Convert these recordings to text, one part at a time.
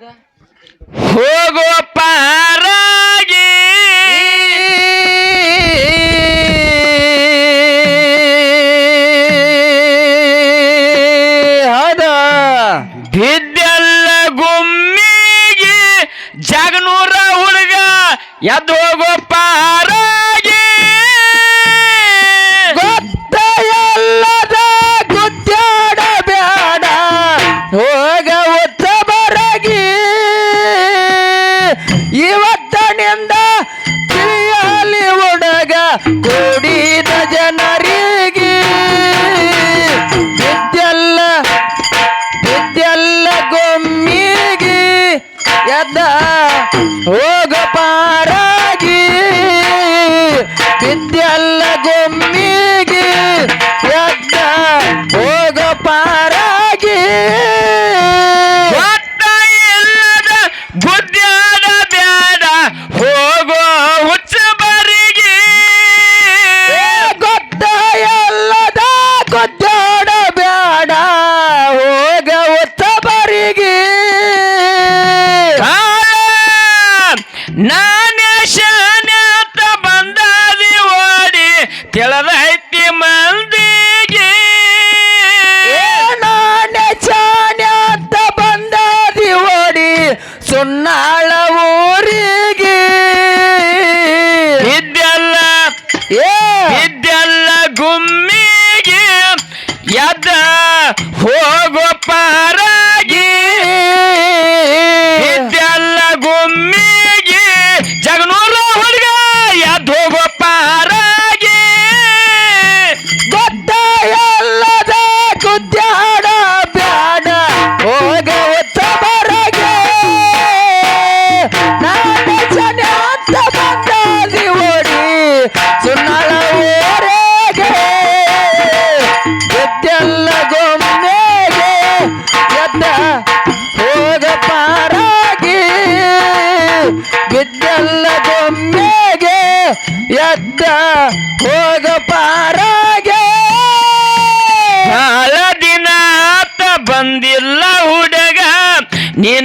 हो गो ತಿದ್ದಲ್ಲ ಜಮ್ಮಿಗೆ ಎದ್ದ ಹೋಗ ಪಾರಾಗಿ. ಒತ್ತ ಇಲ್ಲದ ಬುದ್ಧಾದ ಬ್ಯಾಡ ಹೋಗೋ ಹುಚ್ಚ ಬರಿಗೆ. ಗೊತ್ತ ಎಲ್ಲದ ಗೊತ್ತಾಡ ಬ್ಯಾಡ ಹೋಗ ಹುಚ್ಚ ಬರಿಗೆ. ನಾನೇ ತಿಳಿದ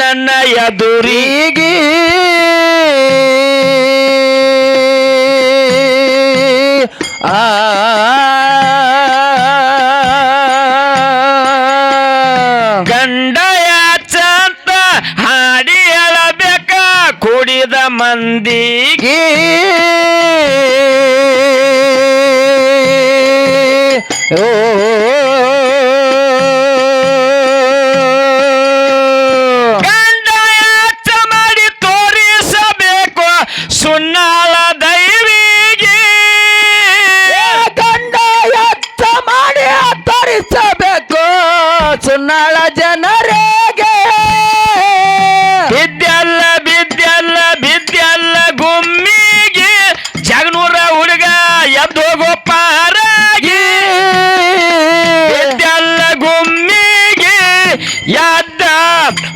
ನನ್ನ ಎದುರಿಗೆ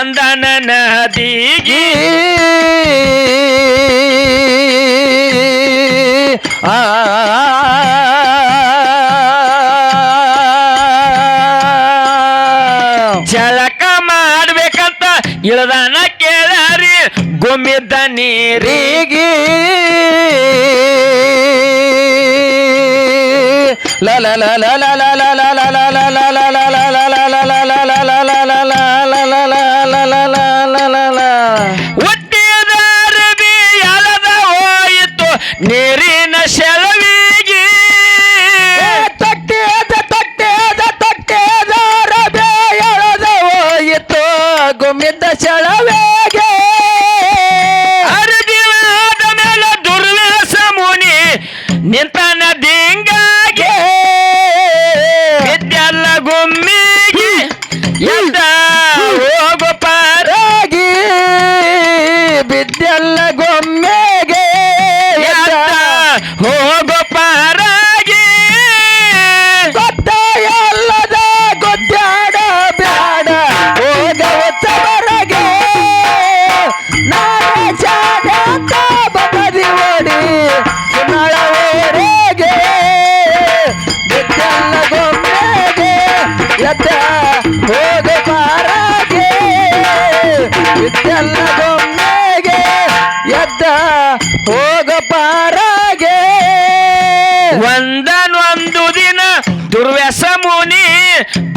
ಬಂದನ ನದಿಗೆ ಆ ಜಲಕ ಮಾಡ್ಬೇಕಂತ ಇಳದಾನ ಕೇಳಾರಿ ಗುಮ್ಮಿದ್ದ ನೀರಿಗೆ ಲ ಲ ಲ ಲ ಲ ಲ ಲ ಲ ಲ ಲ ಲ ಲ ಲ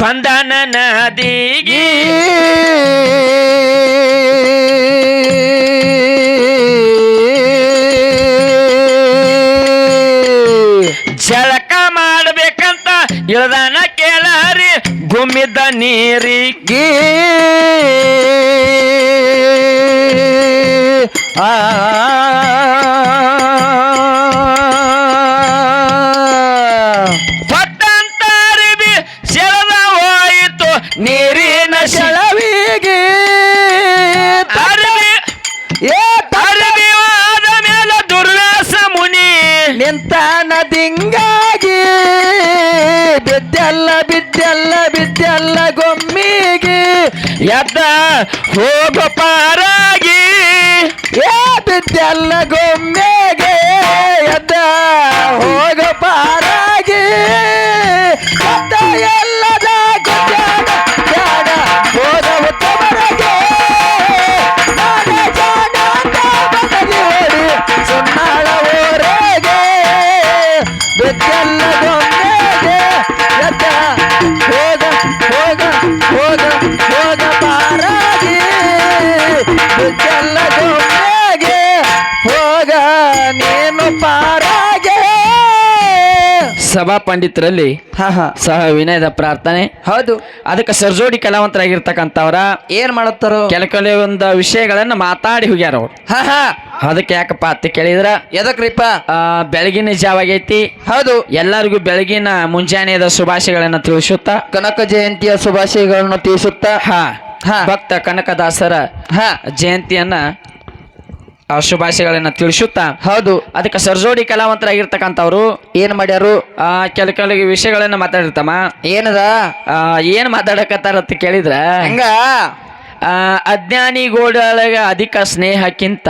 ಬಂದನ ನದಿಗೆ ಜಳಕ ಮಾಡ್ಬೇಕಂತ ಇಳ್ದಾನ ಕೇಳಾರಿ ಗುಮ್ಮಿದ್ದ ನೀರಿಗೆ. ಆ ಬಿದ್ದೆಲ್ಲ ಗೊಮ್ಮಿಗೆ ಎದ್ದ ಹೋಗ ಪಾರಾಗಿ. ಏ ಬಿದ್ದೆಲ್ಲ ಗೊಮ್ಮೆಗೆ ಎದ್ದ ಹೋಗ ಪಾರಾಗಿ. ಎದ್ದ ಎಲ್ಲದ ಗೊತ್ತಾಡ ಜಾಡ ಹೋದ ಸಭಾ ಪಂಡಿತರಲ್ಲಿ ಹಾ ಹಾ. ಸಹ ವಿನಯದ ಪ್ರಾರ್ಥನೆ. ಹೌದು. ಅದಕ್ಕೆ ಸರ್ಜೋಡಿ ಕಲಾವಂತರಾಗಿರ್ತಕ್ಕಂಥವ್ರ ಏನ್ ಮಾಡುತ್ತಾರೋ? ಕೆಲ ಕೆಲವೊಂದು ವಿಷಯಗಳನ್ನ ಮಾತಾಡಿ ಹೋಗ್ಯಾರ ಅವ್ರು. ಹಾ ಹಾ. ಅದಕ್ಕೆ ಯಾಕಪ್ಪ ಅಂತ ಕೇಳಿದ್ರ? ಎದಕ್ರಿಪ್ಪ? ಆ, ಬೆಳಗಿನ ಜಾವ ಆಗೈತಿ. ಹೌದು. ಎಲ್ಲರಿಗೂ ಬೆಳಗಿನ ಮುಂಜಾನೆಯದ ಶುಭಾಶಯಗಳನ್ನ ತಿಳಿಸುತ್ತಾ. ಕನಕ ಜಯಂತಿಯ ಶುಭಾಶಯಗಳನ್ನು ತಿಳಿಸುತ್ತಾ. ಹಾ. ಹಾ. ಭಕ್ತ ಕನಕದಾಸರ ಹಾ. ಜಯಂತಿಯನ್ನ ಶುಭಾಶಯಗಳನ್ನ ತಿಳಿಸುತ್ತಾ ಹೌದು. ಅದಕ್ಕೆ ಸರ್ಜೋಡಿ ಕಲಾವಂತರಾಗಿರ್ತಕ್ಕಂಥವ್ರು ಏನ್ ಮಾಡ್ಯಾರು? ಆ, ಕೆಲ ಕೆಲವು ವಿಷಯಗಳನ್ನ ಮಾತಾಡಿರ್ತಮ್ಮ ಏನದ? ಏನ್ ಮಾತಾಡಕತ್ತಾರ ಅಂತ ಕೇಳಿದ್ರ ಹಂಗ? ಅಜ್ಞಾನಿಗಳೊಳಗೆ ಅಧಿಕ ಸ್ನೇಹಕ್ಕಿಂತ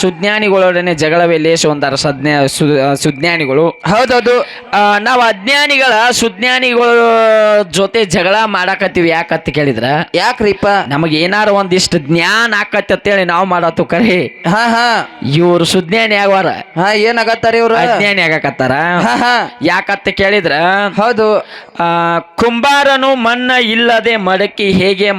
ಸುಜ್ಞಾನಿಗಳೊಡನೆ ಜಗಳವೇ ಲೇಶ ಒಂದಾರ ಸಜ್ಞಾ ಸುಜ್ಞಾನಿಗಳು. ಹೌದೌದು. ನಾವು ಅಜ್ಞಾನಿಗಳ ಸುಜ್ಞಾನಿಗಳ ಜೊತೆ ಜಗಳ ಮಾಡಾಕತ್ತೀವಿ ಯಾಕಂತ ಕೇಳಿದ್ರ? ಯಾಕ್ರಿಪ್ಪ? ನಮಗೆ ಏನಾರ ಒಂದಿಷ್ಟು ಜ್ಞಾನ ಆಕತಿ ಅಂತೇಳಿ ನಾವು ಮಾಡತ್ತು ಕರಿ. ಹಾ ಹಾ. ಇವ್ರು ಸುಜ್ಞಾನಿ ಆಗವಾರ. ಹಾ ಏನಾಗತ್ತಾರ ಇವ್ರ? ಅಜ್ಞಾನಿ ಆಗಕತ್ತಾರ? ಯಾಕತ್ತ ಕೇಳಿದ್ರ? ಹೌದು. ಕುಂಬಾರನು ಮಣ್ಣ ಇಲ್ಲದೆ ಮಡಕಿ ಹೇಗೆ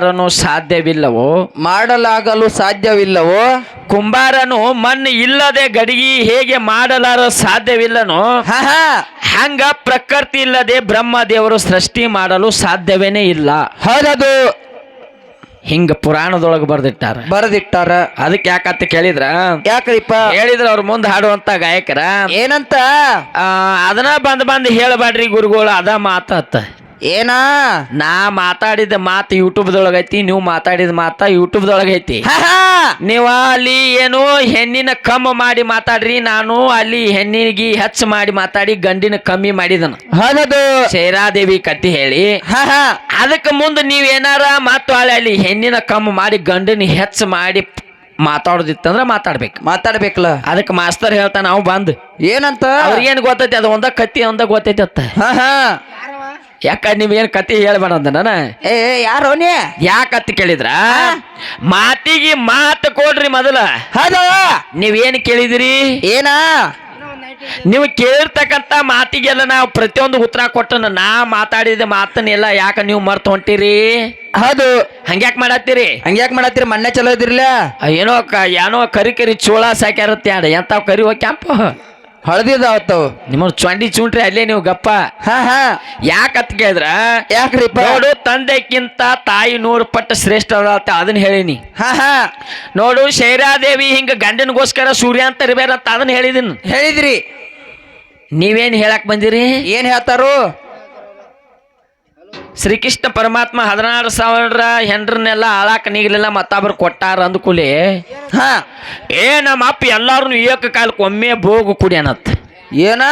ಮಾಡಲಾರನು ಸಾಧ್ಯವಿಲ್ಲವೋ? ಮಾಡಲಾಗಲು ಸಾಧ್ಯವಿಲ್ಲವೋ? ಕುಂಬಾರನು ಮಣ್ಣು ಇಲ್ಲದೆ ಗಡಿಗಿ ಹೇಗೆ ಮಾಡಲಾರ ಸಾಧ್ಯವಿಲ್ಲನೋ? ಹಂಗ ಪ್ರಕೃತಿ ಇಲ್ಲದೆ ಬ್ರಹ್ಮ ದೇವರು ಸೃಷ್ಟಿ ಮಾಡಲು ಸಾಧ್ಯವೇನೇ ಇಲ್ಲ. ಹೌದದು. ಹಿಂಗ ಪುರಾಣದೊಳಗೆ ಬರ್ದಿಟ್ಟಾರ. ಬರೆದಿಟ್ಟಾರ. ಅದಕ್ಕೆ ಯಾಕಂತ ಕೇಳಿದ್ರ? ಯಾಕ್ರಿಪ್ಪ? ಹೇಳಿದ್ರ ಅವ್ರ ಮುಂದೆ ಹಾಡುವಂತ ಗಾಯಕರ? ಏನಂತ? ಆ, ಅದನ್ನ ಬಂದ್ ಬಂದ್ ಹೇಳಬೇಡ್ರಿ ಗುರುಗಳು ಅದ ಮಾತತ್ತ ಏನಾ? ನಾ ಮಾತಾಡಿದ ಮಾತು ಯೂಟ್ಯೂಬ್ದೊಳಗ ಐತಿ ನೀವು ಮಾತಾಡಿದ ಮಾತ ಯೂಟ್ಯೂಬ್ದೊಳಗ ಐತಿ. ನೀವ ಅಲ್ಲಿ ಏನು ಹೆಣ್ಣಿನ ಕಮ್ಮ ಮಾಡಿ ಮಾತಾಡ್ರಿ ನಾನು ಅಲ್ಲಿ ಹೆಣ್ಣಿಗೆ ಹೆಚ್ಚು ಮಾಡಿ ಮಾತಾಡಿ ಗಂಡಿನ ಕಮ್ಮಿ ಮಾಡಿದನು. ಹೌದದು. ಶೈರಾದೇವಿ ಕತ್ತಿ ಹೇಳಿ. ಅದಕ್ಕ ಮುಂದ ಅದಕ್ಕೆ ಮುಂದೆ ನೀವೇನಾರ ಮಾತು ಅಳೆ ಅಲ್ಲಿ ಹೆಣ್ಣಿನ ಕಮ್ಮ ಮಾಡಿ ಗಂಡನ ಹೆಚ್ಚು ಮಾಡಿ ಮಾತಾಡೋದಿತ್ತಂದ್ರ ಮಾತಾಡ್ಬೇಕು. ಮಾತಾಡ್ಬೇಕಲ್ಲ ಅದಕ್ಕೆ ಮಾಸ್ತರ್ ಹೇಳ್ತಾನ ನಾವು ಬಂದ್. ಏನಂತ? ಅವ್ರಿಗೇನ್ ಗೊತ್ತೈತಿ ಅದು ಒಂದ ಕತ್ತಿ ಒಂದ ಗೊತ್ತೈತಿ ಅತ್ತ ಯಾಕ ನೀವೇನ್ ಕತೆ ಹೇಳ್ಬೇಡ ಅಂದ ನಾನು? ಏ ಯಾರು ನೀ? ಯಾಕತ್ತಿ ಕೇಳಿದ್ರ? ಮಾತಿಗೆ ಮಾತು ಕೊಡ್ರಿ ಮೊದಲ. ಹೌದಾ. ನೀವೇನ್ ಕೇಳಿದಿರಿ? ಏನಾ? ನೀವು ಕೇಳಿರ್ತಕ್ಕಂಥ ಮಾತಿಗೆಲ್ಲ ನಾವು ಪ್ರತಿಯೊಂದು ಉತ್ತರ ಕೊಟ್ಟನ ನಾ ಮಾತಾಡಿದ ಮಾತನ್ನೆಲ್ಲ ಯಾಕ ನೀವು ಮರ್ತು ಹೊಂಟಿರಿ? ಹೌದು. ಹಂಗ್ಯಾಕ್ ಮಾಡತ್ತೀರಿ? ಹಂಗ್ಯಾಕ್ ಮಾಡತ್ತೀರಿ? ಮೊನ್ನೆ ಚಲೋ ಇದ್ರಿಲ್ಲ ಏನೋ ಕ ಏನೋ ಕರಿ ಕರಿ ಚೋಳ ಸಾಕ್ಯಾರತ್ತೆ ಅಡ ಎಂತಾವ್ ಕರಿ ಹೋಗಿ ಕ್ಯಾಂಪ ಹಳದಿದ ಅವತ್ತವು ನಿಮ್ಮ ಚೊಂಡಿ ಚುಂಟ್ರಿ ಅಲ್ಲೇ ನೀವು ಗಪ್ಪ. ಹಾ ಹಾ. ಯಾಕತ್ ಕೇಳಿದ್ರ? ಯಾಕ್ರಿಪ್ಪ? ನೋಡು ತಂದೆಕ್ಕಿಂತ ತಾಯಿ ನೂರು ಪಟ್ಟು ಶ್ರೇಷ್ಠ ಅದ ಅಂತ ಅದನ್ನ ಹೇಳಿನಿ. ಹಾ ಹಾ. ನೋಡು ಶೈರಾದೇವಿ ಹಿಂಗ ಗಂಡನಗೋಸ್ಕರ ಸೂರ್ಯ ಅಂತ ಇರ್ಬೇಕಂತ ಅದನ್ನ ಹೇಳಿದಿನ್. ಹೇಳಿದ್ರಿ. ನೀವೇನ್ ಹೇಳಕ್ ಬಂದಿರಿ? ಏನ್ ಹೇಳ್ತಾರು? ಶ್ರೀಕೃಷ್ಣ ಪರಮಾತ್ಮ ಹದಿನಾರು ಸಾವಿರ ಹೆಂಡ್ರನ್ನೆಲ್ಲ ಆಳಾಕ ನೀಗಲಿಲ್ಲ ಮತ್ತೊಬ್ರು ಕೊಟ್ಟಾರ ಅಂದ್ಕೂಲಿ ಹಾ ಏ ನಮ್ಮ ಅಪ್ಪ ಎಲ್ಲಾರು ಏಕ ಕಾಲಕ್ಕೆ ಒಮ್ಮೆ ಬೋಗು ಕುಡಿಯನತ್ ಏನ?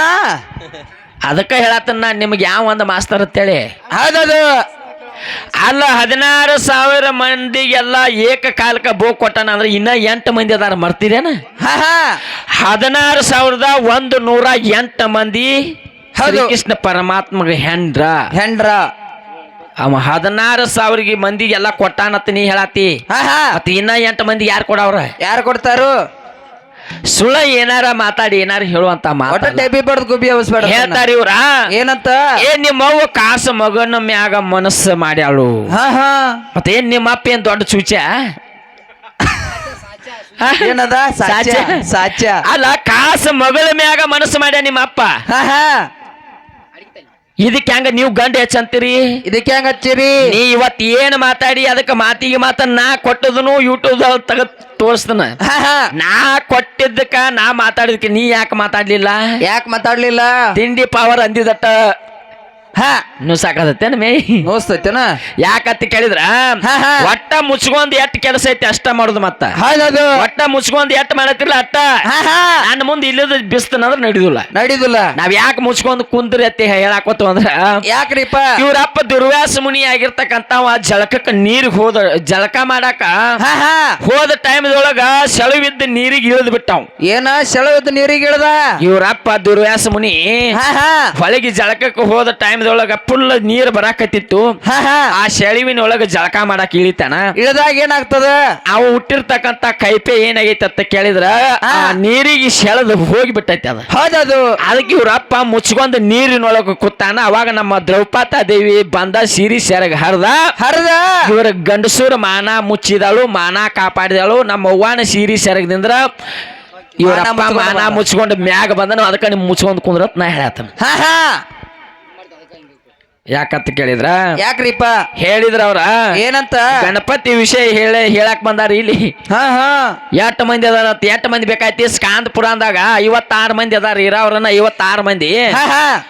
ಅದಕ್ಕೆ ಹೇಳತ್ತನ ನಾ ನಿಮ್ಗೆ ಯಾವ ಒಂದು ಮಾಸ್ತರ್ ಅಂತೇಳಿ? ಹೌದದು. ಅಲ್ಲ ಹದಿನಾರು ಸಾವಿರ ಮಂದಿಗೆಲ್ಲ ಏಕಕಾಲಕ್ಕೆ ಬೋಗ್ ಕೊಟ್ಟಾನ ಅಂದ್ರೆ ಇನ್ನ ಎಂಟು ಮಂದಿ ಅದಾರ ಮರ್ತಿದೇನ ಹದಿನಾರು ಸಾವಿರದ ಒಂದು ನೂರ ಎಂಟು ಮಂದಿ. ಕೃಷ್ಣ ಪರಮಾತ್ಮಗೆ ಹೆಂಡ್ರ. ಹೆಂಡ್ರ. ಅವ ಹದಿನಾರು ಸಾವಿರ ಮಂದಿಗೆಲ್ಲ ಕೊಟ್ಟಾನತ್ತ ನೀ ಹೇಳತ್ತಿ. ಹಾ ಹಾ ಮತ್ತ ಇನ್ನ ಎಂಟು ಮಂದಿ ಯಾರು ಕೊಡವ್ರ? ಯಾರು ಕೊಡ್ತಾರು? ಸುಳ್ಳ ಏನಾರ ಮಾತಾಡಿ ಏನಾರ ಹೇಳುವಂತ ಒಟ್ಟ ಬಡ್ದು ಗುಬ್ಬಿ ಅವಸ್ಬೇಡ ಹೇಳ್ತಾರ ಇವ್ರ. ಏನಂತ? ಏ ನಿಮ್ಮವ್ವ ಕಾಸು ಮಗನ ಮ್ಯಾಗ ಮನಸ್ಸು ಮಾಡ್ಯಾಳು. ಹಾ ಹಾ. ಮತ್ತೆ ಏನ್ ನಿಮ್ಮ ಅಪ್ಪ ಏನ್ ದೊಡ್ಡ ಚೂಚ? ಏನದ. ಸಾಚ ಅಲ್ಲ ಕಾಸು ಮಗಳ ಮ್ಯಾಗ ಮನಸ್ಸು ಮಾಡ್ಯ ನಿಮ್ಮ ಅಪ್ಪ? ಹಾ ಹಾ. ಇದಕ್ಕೆ ಹೆಂಗ ನೀವು ಗಂಡ ಹೆಚ್ಚಂತೀರಿ? ಇದಕ್ಕೆ ಹೆಂಗ ಹಚ್ಚಿರಿ? ನೀ ಇವತ್ ಏನ್ ಮಾತಾಡಿ ಅದಕ್ಕೆ ಮಾತಿಗೆ ಮಾತ ನಾ ಕೊಟ್ಟದನು ಯೂಟ್ಯೂಬ್ ತಗ ತೋರಿಸ್ತನ. ಹಾ ನಾ ಕೊಟ್ಟಿದ್ದಕ್ಕ ನಾ ಮಾತಾಡಿದ್ಕೆ ನೀ ಯಾಕೆ ಮಾತಾಡ್ಲಿಲ್ಲ? ಯಾಕೆ ಮಾತಾಡ್ಲಿಲ್ಲ? ತಿಂಡಿ ಪವರ್ ಅಂದಿದಟ್ಟ. ಹಾ. ನೀವು ಸಾಕಾದತ್ತೇನ ಮೇ? ನೋಸ್ತೈತೇನ? ಯಾಕತ್ತಿ ಕೇಳಿದ್ರ. ಒಟ್ಟ ಮುಚ್ಕೊಂಡ್ ಎಷ್ಟ್ ಕೆಲಸ ಐತಿ ಅಷ್ಟ ಮಾಡುದು ಮತ್ತ. ಹೌದದು. ಒಟ್ಟ ಮುಚ್ಕೊಂಡ್ ಎಟ್ ಮಾಡತ್ತಿಲ್ಲ ಅಟ್ಟ. ಹಾ ಹಾ. ನನ್ನ ಮುಂದೆ ಇಲ್ಲದ ಬಿಸ್ತನಂದ್ರ ನಡಿದಿಲ್ಲ. ನಡೀದಿಲ್ಲ. ನಾವ್ ಯಾಕೆ ಮುಚ್ಕೊಂಡ್ ಕುಂದ್ರಿ ಅತ್ತಿ ಹೇಳಾಕೋತು ಅಂದ್ರ? ಯಾಕ್ರಿಪ್ಪ? ಇವ್ರಪ್ಪ ದುರ್ವ್ಯಾಸ ಮುನಿ ಆಗಿರ್ತಕ್ಕಂತ ಜಳಕಕ್ಕ ನೀರಿಗೆ ಹೋದ ಜಳಕ ಮಾಡಾಕ ಹಾ ಹಾ. ಹೋದ ಟೈಮ್ದೊಳಗ ಸೆಳವಿದ್ದ ನೀರಿಗೆ ಇಳಿದ್ ಬಿಟ್ಟಾವ್. ಏನ ಸೆಳವಿದ್ದ ನೀರಿಗೆ ಇಳ್ದ? ಇವ್ರಪ್ಪ ದುರ್ವ್ಯಾಸ ಮುನಿ ಹಾ ಹಾ. ಹೊಳಗಿ ಜಳಕಕ್ಕೆ ಹೋದ ಟೈಮ್ದೊಳಗ ಫುಲ್ ನೀರ್ ಬರಾಕತ್ತಿತ್ತು. ಆ ಸೆಳಿವಿನೊಳಗ ಜಳಕ ಮಾಡಾಕ ಇಳಿತಾನ. ಇಳಿದಾಗ ಏನಾಗ್ತದ? ಅವು ಹುಟ್ಟಿರ್ತಕ್ಕಂತ ಕೈಪೆ ಏನಾಗೈತೆ ಅಂತ ಕೇಳಿದ್ರ. ನೀರಿಗೆ ಸೆಳೆದು ಅದು ಅದ. ಹೌದದು. ಅದಕ್ಕೆ ಇವರಪ್ಪ ಮುಚ್ಕೊಂಡ್ ನೀರಿನೊಳಗ ಕೂತಾನ. ಅವಾಗ ನಮ್ಮ ದ್ರೌಪದ ದೇವಿ ಬಂದ ಸಿರಿ ಸೆರಗ ಹರಿದ. ಹರಿದ. ಇವ್ರ ಗಂಡಸೂರ ಮಾನ ಮುಚ್ಚಿದಳು ಮಾನ ಕಾಪಾಡಿದಳು. ನಮ್ಮ ಅವ್ವಾನ ಸೀರಿ ಸೆರಗದಿಂದ ಇವರಪ್ಪ ಮಾನ. ಮುಚ್ಕೊಂಡು ಮ್ಯಾಗ ಬಂದನು. ಅದಕ್ಕೆ ನಿಮ್ ಮುಚ್ಕೊಂಡ್ ಕುಂದ್ರತ್ ನಾ ಹೇಳತ್ತನ ಹಾ ಹಾ. ಯಾಕಂತ ಕೇಳಿದ್ರ? ಯಾಕ್ರಿಪ್ಪ ಹೇಳಿದ್ರ ಅವ್ರ. ಏನಂತ? ಗಣಪತಿ ವಿಷಯ ಹೇಳ ಹೇಳಕ್ ಬಂದಾರ ಇಲ್ಲಿ. ಹಾ ಹಾ. ಎಷ್ಟು ಮಂದಿ ಅದಾರ ಎಟ್ ಮಂದಿ ಬೇಕಾಯ್ತಿ? ಸ್ಕಾಂದ್ ಪುರಾಣದಾಗ ಐವತ್ತಾರು ಮಂದಿ ಅದಾರ ಇರೋವ್ರನ್ನ ಐವತ್ತಾರು ಮಂದಿ. ಹಾ ಹಾ.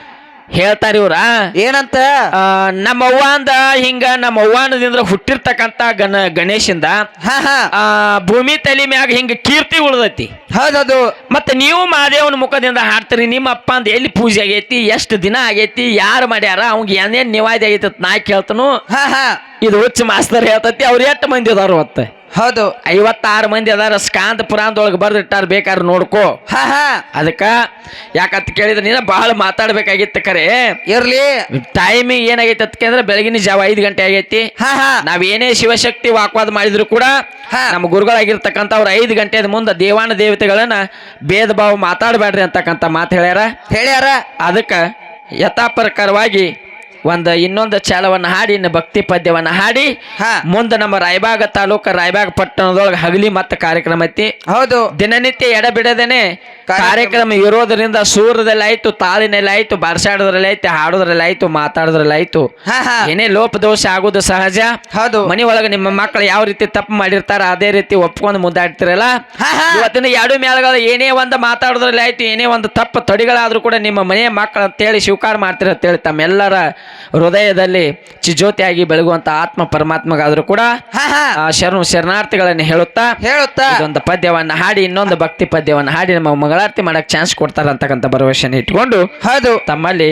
ಹೇಳ್ತಾರ ಇವ್ರ. ಏನಂತ? ನಮ್ಮವ್ವ ನಮ್ಮ ಅವ್ವ ಅಂದ ಹಿಂಗ ನಮ್ಮ ಅವ್ವಾನದಿಂದ ಹುಟ್ಟಿರ್ತಕ್ಕಂತ ಗಣ ಗಣೇಶಿಂದ ಹಾ ಹಾ. ಆ ಭೂಮಿ ತಲೆ ಮ್ಯಾಗ ಹಿಂಗ ಕೀರ್ತಿ ಉಳ್ದೈತಿ. ಹೌದದು. ಮತ್ತೆ ನೀವು ಮಾದೇವನ ಮುಖದಿಂದ ಹಾಡ್ತೀರಿ ನಿಮ್ಮ ಅಪ್ಪ ಅಂದ ಎಲ್ಲಿ ಪೂಜೆ ಆಗೈತಿ ಎಷ್ಟು ದಿನ ಆಗೈತಿ ಯಾರು ಮಾಡ್ಯಾರ ಅವ್ಗೆ ಏನೇನ್ ನಿವಾದಿ ಆಗೈತಿ ನಾ ಕೇಳ್ತನು. ಹಾ ಹಾ. ಇದು ಹುಚ್ಚ ಮಾಸ್ತರ್ ಹೇಳ್ತತಿ ಅವ್ರು ಎಷ್ಟು ಮಂದಿ ಅದಾರ ಅವತ್ತ ಹೌದು. ಐವತ್ತಾರು ಮಂದಿ ಅದಾರ ಸ್ಕಾಂತ ಪುರಾಣದೊಳಗೆ ಬರ್ದಿಟ್ಟಾರ ಬೇಕಾದ್ರೆ ನೋಡ್ಕೋ. ಹಾ ಹಾ. ಅದಕ್ಕ ಯಾಕಂತ ಕೇಳಿದ್ರೆ ನೀನ ಬಹಳ ಮಾತಾಡ್ಬೇಕಾಗಿತ್ತು ಕರೆ. ಇರ್ಲಿ. ಟೈಮಿಂಗ್ ಏನಾಗೈತೆ ಅದಕ್ಕೆ ಅಂದ್ರೆ ಬೆಳಗಿನ ಜಾವ ಐದು ಗಂಟೆ ಆಗೈತಿ. ಹಾ ಹಾ. ನಾವೇನೇ ಶಿವಶಕ್ತಿ ವಾಕ್ವಾದ ಮಾಡಿದ್ರು ಕೂಡ ಹಾ. ನಮ್ಮ ಗುರುಗಳಾಗಿರ್ತಕ್ಕಂಥ ಅವ್ರ ಐದು ಗಂಟೆ ಮುಂದೆ ದೇವಾನ ದೇವತೆಗಳನ್ನ ಭೇದ ಭಾವ ಮಾತಾಡಬೇಡ್ರಿ ಅಂತಕ್ಕಂಥ ಮಾತು ಹೇಳ್ಯಾರ. ಹೇಳ್ಯಾರ. ಅದಕ್ಕೆ ಯಥಾಪ್ರಕಾರವಾಗಿ ಒಂದು ಇನ್ನೊಂದು ಚಾಲವನ್ನು ಹಾಡಿ ಇನ್ನು ಭಕ್ತಿ ಪದ್ಯವನ್ನು ಹಾಡಿ. ಹಾ. ಮುಂದೆ ನಮ್ಮ ರಾಯಬಾಗ ತಾಲೂಕು ರಾಯಬಾಗ ಪಟ್ಟಣದೊಳಗೆ ಹಗಲಿ ಮತ್ತೆ ಕಾರ್ಯಕ್ರಮ ಐತಿ. ಹೌದು. ದಿನನಿತ್ಯ ಎಡಬಿಡದೇನೆ ಕಾರ್ಯಕ್ರಮ- ಕಾರ್ಯಕ್ರಮ ಇರೋದ್ರಿಂದ ಸೂರ್ಯದಲ್ಲಿ ಆಯ್ತು ತಾಳಿನಲ್ಲಿ ಆಯ್ತು ಬಾರ್ಸಾಡೋದ್ರಲ್ಲಿ ಆಯ್ತು ಹಾಡೋದ್ರಲ್ಲಿ ಆಯ್ತು ಮಾತಾಡೋದ್ರಲ್ಲಿ ಆಯ್ತು. ಏನೇ ಲೋಪ ದೋಷ ಲೋಪದೋಷ ಆಗೋದು ಸಹಜ. ಹೌದು. ಮನೆ ಒಳಗೆ ನಿಮ್ಮ ಮಕ್ಕಳು ಯಾವ ರೀತಿ ತಪ್ಪು ಮಾಡಿರ್ತಾರ ಅದೇ ರೀತಿ ಒಪ್ಕೊಂಡು ಮುಂದಾಡ್ತಿರಲ್ಲ ಇವತ್ತಿನ ಎರಡು ಮೇಳಗಳು ಏನೇ ಒಂದು ಮಾತಾಡೋದ್ರಲ್ಲಿ ಆಯ್ತು ಏನೇ ಒಂದು ತಪ್ಪು ತಡಿಗಳಾದ್ರೂ ಕೂಡ ನಿಮ್ಮ ಮನೆಯ ಮಕ್ಕಳು ಅಂತೇಳಿ ಸ್ವೀಕಾರ ಮಾಡ್ತಿರ ಅಂತ ಹೇಳಿ ತಮ್ಮೆಲ್ಲರ ಹೃದಯದಲ್ಲಿ ಚಿಜ್ಯೋತಿಯಾಗಿ ಬೆಳಗುವಂತ ಆತ್ಮ ಪರಮಾತ್ಮಗಾದ್ರೂ ಕೂಡ ಶರಣು ಶರಣಾರ್ಥಿಗಳನ್ನು ಹೇಳುತ್ತಾ? ಹೇಳುತ್ತಾ? ಇದೊಂದು ಪದ್ಯವನ್ನು ಹಾಡಿ ಇನ್ನೊಂದು ಭಕ್ತಿ ಪದ್ಯವನ್ನು ಹಾಡಿ ನಮ್ಮ ಮಂಗಳಾರತಿ ಮಾಡಕ್ ಚಾನ್ಸ್ ಕೊಡ್ತಾರ ಅಂತಕ್ಕಂಥ ಭರವಸೆನ ಇಟ್ಕೊಂಡು ಹೌದು. ತಮ್ಮಲ್ಲಿ